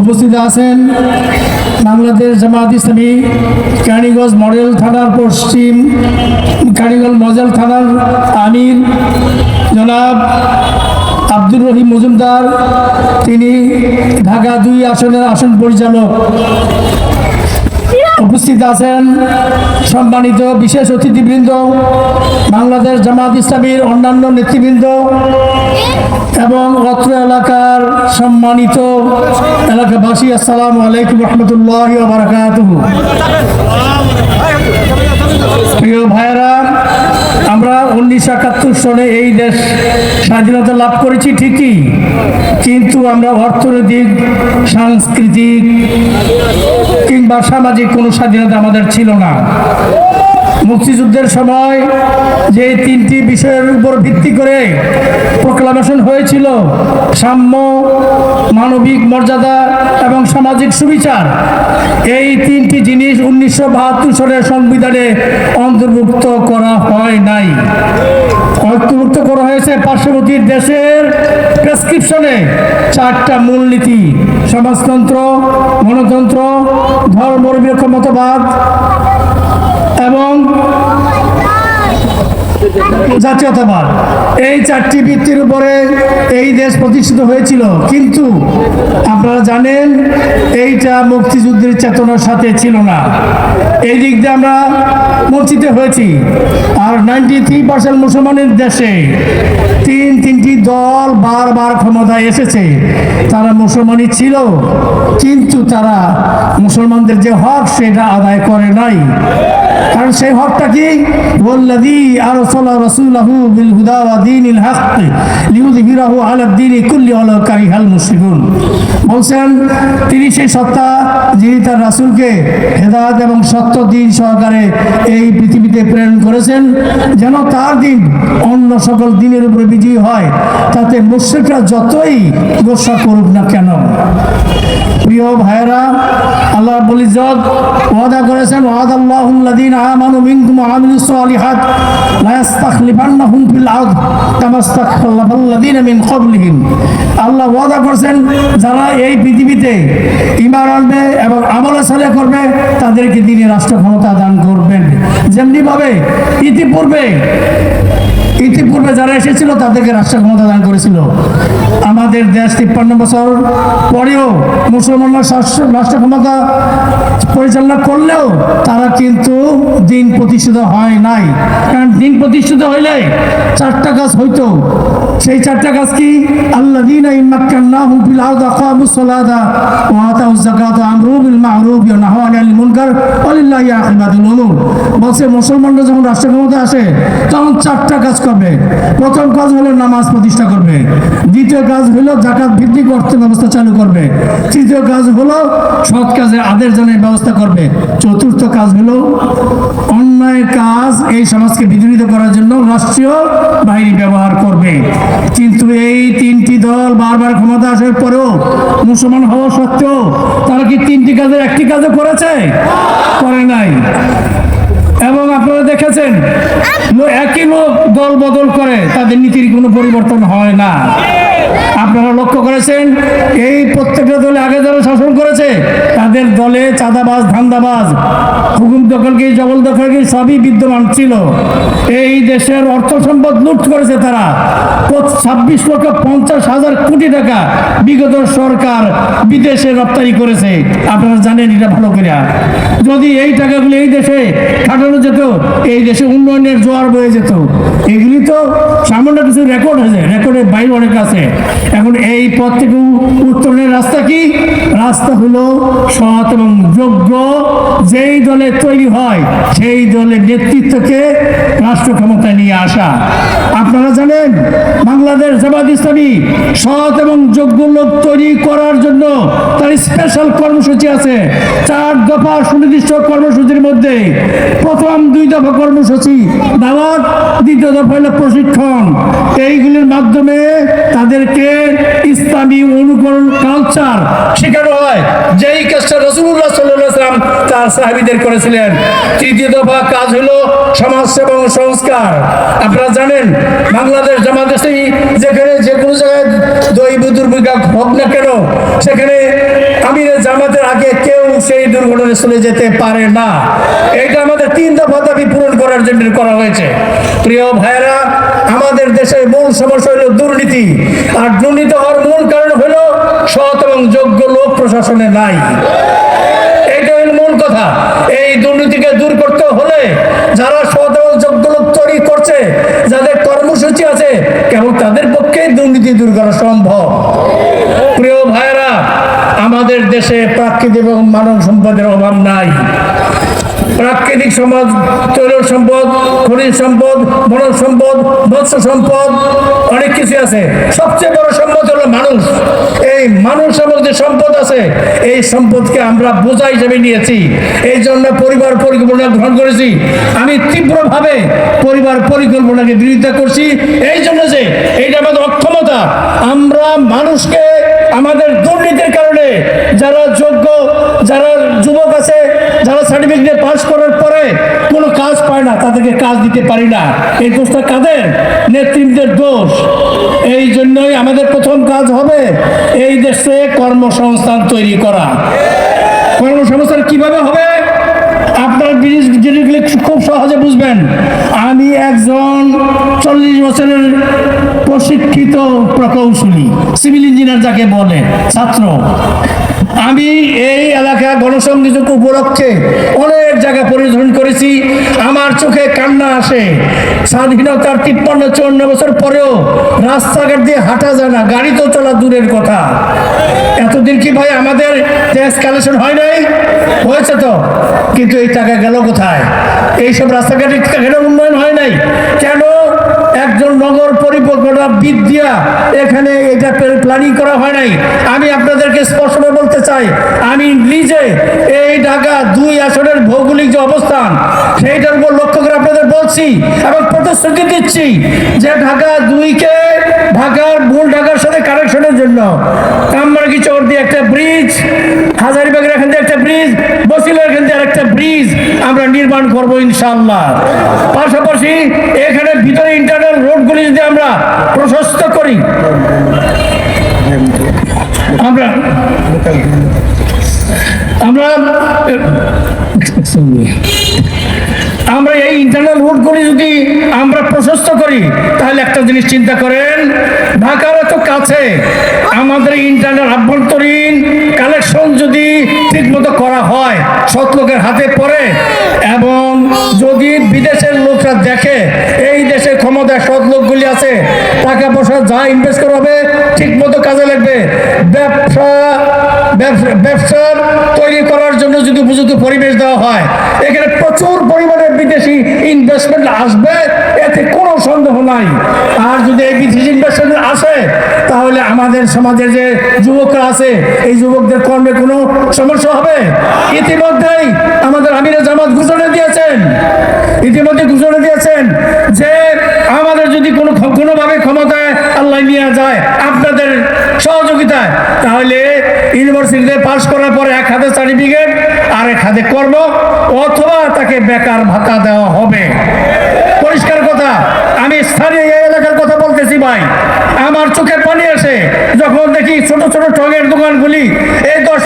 উপস্থিত আছেন বাংলাদেশ জামাত ইসলামী কারিগঞ্জ মডেল থানার পশ্চিম কারিগঞ্জ মডেল থানার আমির জনাব আব্দুর রহিম মজুমদার, তিনি ঢাকা দুই আসনের আসন পরিচালক। উপস্থিত আছেন সম্মানিত বিশেষ অতিথিবৃন্দ, বাংলাদেশ জামাত ইসলামীর অন্যান্য নেতৃবৃন্দ এবং অত্র এলাকার সম্মানিত এলাকাবাসী, আসসালামু আলাইকুম রহমতুল্লাহ বারাকাত প্রিয় ভাইয়েরা আমরা উনিশশো একাত্তর সনে এই দেশ স্বাধীনতা লাভ করেছি ঠিকই, কিন্তু আমরা অর্থনৈতিক, সাংস্কৃতিক কিংবা সামাজিক কোনো স্বাধীনতা আমাদের ছিল না। মুক্তিযুদ্ধের সময় যে তিনটি বিষয়ের উপর ভিত্তি করে প্রোক্লামেশন হয়েছিল, সাম্য, মানবিক মর্যাদা এবং সামাজিক সুবিচার, এই তিনটি জিনিস উনিশশো বাহাত্তর সালের সংবিধানে অন্তর্ভুক্ত করা হয় নাই। অন্তর্ভুক্ত করা হয়েছে পার্শ্ববর্তী দেশের প্রেসক্রিপশনে চারটা মূলনীতি, সমাজতন্ত্র, গণতন্ত্র ধর্মনিরপেক্ষ মতবাদ এবং জাতীয়তাবাদ। এই চারটি বৃত্তির উপরে এই দেশ প্রতিষ্ঠিত হয়েছিল। কিন্তু আপনারা জানেন, এইটা মুক্তিযুদ্ধের চেতনার সাথে ছিল না। এই দিক দিয়ে আমরা বঞ্চিত হয়েছি। আর নাইনটি থ্রি পার্সেন্ট মুসলমানের দেশে তিন তিনটি দল বারবার ক্ষমতায় এসেছে। তারা মুসলমানই ছিল, কিন্তু তারা মুসলমানদের যে হক সেটা আদায় করে নাই। কারণ সেই হকটা কি? ওয়াল্লাযী আরসালা রাসূলাহু বিল হুদা ওয়া দীনিল হক লিইয়ুযহিরাহু আলা দ্বীনি কুল্লি ওয়ালাউ কারিহাল বলছেন, তিনি সেই সত্তা যিনি তার রাসূলকে হেদায়েত এবং সত্য দিন সহকারে এই পৃথিবীতে প্রেরণ করেছেন, যেন তার দিন অন্য সকল দিনের উপরে বিজয়ী হয়, তাতে মুশরিকরা যতই গোসা করুক না কেন। প্রিয় ভাইরা আল্লাহ বলিজত ওয়াদা করেছেন, ওয়াদ আল্লাহুল্লাযীন আমানু মিনকুম ওয়া আমিলুস সালিহাত, লা ইস্তাখলিফান্নাহুম ফিল আরদ, কামা ইস্তাখলাফাল্লাযীনা মিন ক্বাবলিহিম। আল্লাহ ওয়াদা করেছেন, যারা এই পৃথিবীতে ঈমান আনবে এবং আমল সালে করবে, তাদেরকে তিনি রাষ্ট্র ক্ষমতা দান করবেন। যেমনি ভাবে ইতিপূর্বে ইতিপূর্বে যারা এসেছিল তাদেরকে রাষ্ট্র ক্ষমতা দান করেছিল। আমাদের দেশ তিপ্পান্ন বছর পরেও মুসলমানরা রাষ্ট্র ক্ষমতা পরিচালনা করলেও তারা কিন্তু দিন প্রতিষ্ঠিত হয় নাই। কারণ দিন প্রতিষ্ঠিত হইলে চারটা কাজ হইতো। সেই চারটা কাজ কি? আল্লাহ দিন মুসলমানরা যখন রাষ্ট্র ক্ষমতা আসে, তখন চারটা কাজ করবে। প্রথম কাজ হলো নামাজ প্রতিষ্ঠা করবে। দ্বিতীয় কাজ হলো জাকাত ভিত্তিক অর্থ ব্যবস্থা চালু করবে। তৃতীয় কাজ হলো সৎ কাজের আদেশ জানের ব্যবস্থা করবে। চতুর্থ কাজ হলো অন্যায় কাজ এই সমাজকে বিদরিত করার জন্য রাষ্ট্রীয় বাহিনী ব্যবহার করবে। কিন্তু এই তিনটি দল বারবার ক্ষমতা আসার পরেও মুসলমান হওয়া সত্ত্বেও তারা কি তিনটি কাজের একটি কাজও করেছে? করে নাই। এবং আপনারা দেখেছেন একই লোক দল বদল করে তাদের নীতির কোনো পরিবর্তন হয় না। আপনারা লক্ষ্য করেছেন, এই প্রত্যেকটা দলে আগে যারা শাসন করেছে, তাদের দলে চাঁদাবাজ, ধান্দাবাজ, হুকুম দখলকে জবল দখলকে সবই বিদ্যমান ছিল। এই দেশের অর্থ সম্পদ লুট করেছে তারা। ছাব্বিশ লক্ষ পঞ্চাশ হাজার কোটি টাকা বিগত সরকার বিদেশে রপ্তানি করেছে। আপনারা জানেন এটা ভালো করে যদি এই টাকাগুলো এই দেশে খাটানো যেত, এই দেশে উন্নয়নের জোয়ার বয়ে যেত। এগুলি তো সামান্য কিছু রেকর্ড হয়েছে রেকর্ডের বাইরে অনেক আছে। এখন এই পথ থেকে উত্তরণের রাস্তা কি? রাস্তা হলো সৎ এবং যোগ্য। যেই দলে তৈরি হয়, সেই দলের নেতৃত্বকে রাষ্ট্র ক্ষমতায় নিয়ে আসা। জানেন বাংলাদেশ জামাত ইসলামী সৎ এবং যোগ্য লোক তৈরি করার জন্য তার স্পেশাল কর্মসূচি আছে। চার দফা সুনির্দিষ্ট কর্মসূচির মধ্যে প্রথম দুই দফা কর্মসূচি দাওয়াত, দ্বিতীয় দফা হলো প্রশিক্ষণ। এইগুলির মাধ্যমে তাদেরকে ইসলামী অনুকরণ কালচার শেখানো হয়। যেই কাজটা রসুল্লাহ সাল্লাম তার সাহাবিদের করেছিলেন। তৃতীয় দফা কাজ হলো সমাজ সেবা এবং সংস্কার। আপনারা জানেন বাংলাদেশ জামাত ইসলামী, যেখানে যে কোনো জায়গায় দৈব দুর্বৃত্ত হোক না কেন, সেখানে আমিরের জামাতের আগে কেউ সেই দুর্ঘটনায় চলে যেতে পারে না। এটা আমাদের তিন দফা দাবি পূরণ করার জন্য করা হয়েছে। প্রিয় ভাইয়েরা, আমাদের দেশের মূল সমস্যা হলো দুর্নীতি। আর দুর্নীতি হওয়ার মূল কারণ হলো সৎ এবং যোগ্য লোক প্রশাসনে নাই। এইটা হলো মূল কথা। এই দুর্নীতিকে দূর করতে হলে যারা সৎ এবং যোগ্য লোক তৈরি করছে যাদের কর্মসূচি আছে কেবল তাদের পক্ষেই দুর্নীতি দূর করা সম্ভব প্রিয় ভাইরা আমাদের দেশে প্রাকৃতিক এবং মানব সম্পদের অভাব নাই। প্রাকৃতিক সম্পদ, তৈল সম্পদ, খনিজ সম্পদ, বনজ সম্পদ মৎস্য সম্পদ, অনেক কিছু আছে। সবচেয়ে বড় সম্পদ হলো মানুষ। এই মানুষ এবং যে সম্পদ আছে, এই সম্পদকে আমরা বোঝা হিসেবে নিয়েছি। এই জন্য পরিবার পরিকল্পনা গ্রহণ করেছি। আমি তীব্রভাবে পরিবার পরিকল্পনাকে বিরোধিতা করছি। এই জন্য যে এইটা আমাদের অক্ষমতা। আমরা মানুষকে আমাদের দুর্নীতির কারণে যারা যোগ্য, যারা যুবক আছে, যারা সার্টিফিকেট পাস করার পরে কোনো কাজ পায় না, তাদেরকে কাজ দিতে পারি না। এই দোষটা কাদের? নেতৃত্বের দোষ। এই জন্যই আমাদের প্রথম কাজ হবে এই দেশে কর্মসংস্থান তৈরি করা। কর্মসংস্থান কীভাবে হবে? আপনার জিনিস জিনিসগুলি খুব সহজে বুঝবেন। আমি একজন চল্লিশ বছরের প্রশিক্ষিত প্রকৌশলী, সিভিল ইঞ্জিনিয়ার যাকে বলে, ছাত্র। আমি এই এলাকা গণসংযোগ উপলক্ষে অনেক জায়গা পরিদর্শন করেছি। আমার চোখে কান্না আসে। স্বাধীনতার তিপ্পান্ন, চুয়ান্ন বছর পরেও রাস্তাঘাট দিয়ে হাঁটা যায় না, গাড়ি তো চলা দূরের কথা। এতদিন কি ভাই আমাদের ট্যাক্স কালেকশন হয় নাই? হয়েছে তো। কিন্তু এই টাকা গেল কোথায়? এইসব রাস্তাঘাটে কেন উন্নয়ন হয় নাই? কেন একজন নগর পরিকল্পনা বিদ্যা, এখানে এটা প্ল্যানিং করা হয় নাই। আমি আপনাদেরকে স্পষ্টভাবে বলতে চাই, আমি নিজে এই ঢাকা দুই আসনের ভৌগোলিক যে অবস্থান, সেইটার উপর লক্ষ্য করে আপনাদের বলছি এবং প্রতিশ্রুতি দিচ্ছি যে ঢাকা দুইকে ঢাকার মূল ঢাকার সাথে কানেকশনের জন্য কামরাঙ্গি চর দিয়ে একটা ব্রিজ হাজারিবাগের এখান দিয়ে একটা ব্রিজ বসিলার এখান দিয়ে একটা ব্রিজ আমরা নির্মাণ করব ইনশাআল্লাহ। পাশাপাশি এখানে ভিতরে ইন্টারনাল রোডগুলি যদি আমরা প্রশস্ত করি, আমরা আমরা আমরা এই ইন্টারনাল রুটগুলি যদি আমরা প্রশস্ত করি, তাহলে একটা জিনিস চিন্তা করেন, ঢাকার এত কাছে, আমাদের ইন্টারনাল আভ্যন্তরীণ কালেকশন যদি ঠিকমতো করা হয়, সৎ লোকের হাতে পড়ে, এবং যদি বিদেশের লোকরা দেখে, এই দেশে ক্ষমতায় সৎ লোকগুলি আছে, টাকা পয়সা যা ইনভেস্ট করা হবে, ঠিকমতো কাজে লাগবে। ব্যবসা, ব্যবসা- তৈরি করার জন্য যদি উপযুক্ত পরিবেশ দেওয়া হয়, এখানে প্রচুর পরিমাণে বিদেশি ইনভেস্টমেন্ট আসবে। এতে কোনো সন্দেহ নাই। আর যদি এই বিদেশি ইনভেস্টমেন্ট আসে, তাহলে আমাদের সমাজের যে যুবকরা আছে, এই যুবকদের কর্মে কোনো সমস্যা হবে? ইতিমধ্যেই আমাদের আমিরে জামাত ঘোষণা দিয়েছেন। ইতিমধ্যে ঘোষণা দিয়েছেন যে আমাদের যদি কোনো কোনোভাবে ক্ষমতায় আল্লাহ নিয়ে যায়, আপনাদের সহযোগিতায়, তাহলে ইউনিভার্সিটিতে পাশ করার পরে এক হাতে সার্টিফিকেট আর এক হাতে কর্ম, অথবা তাকে বেকার ভাতা দেওয়া হবে। পরিষ্কার কথা আমি স্থানীয় এই এলাকার কথা বলতেছি ভাই। আমার চোখে পানি আসে যখন দেখি ছোট ছোট টগের দোকানগুলি এই দশ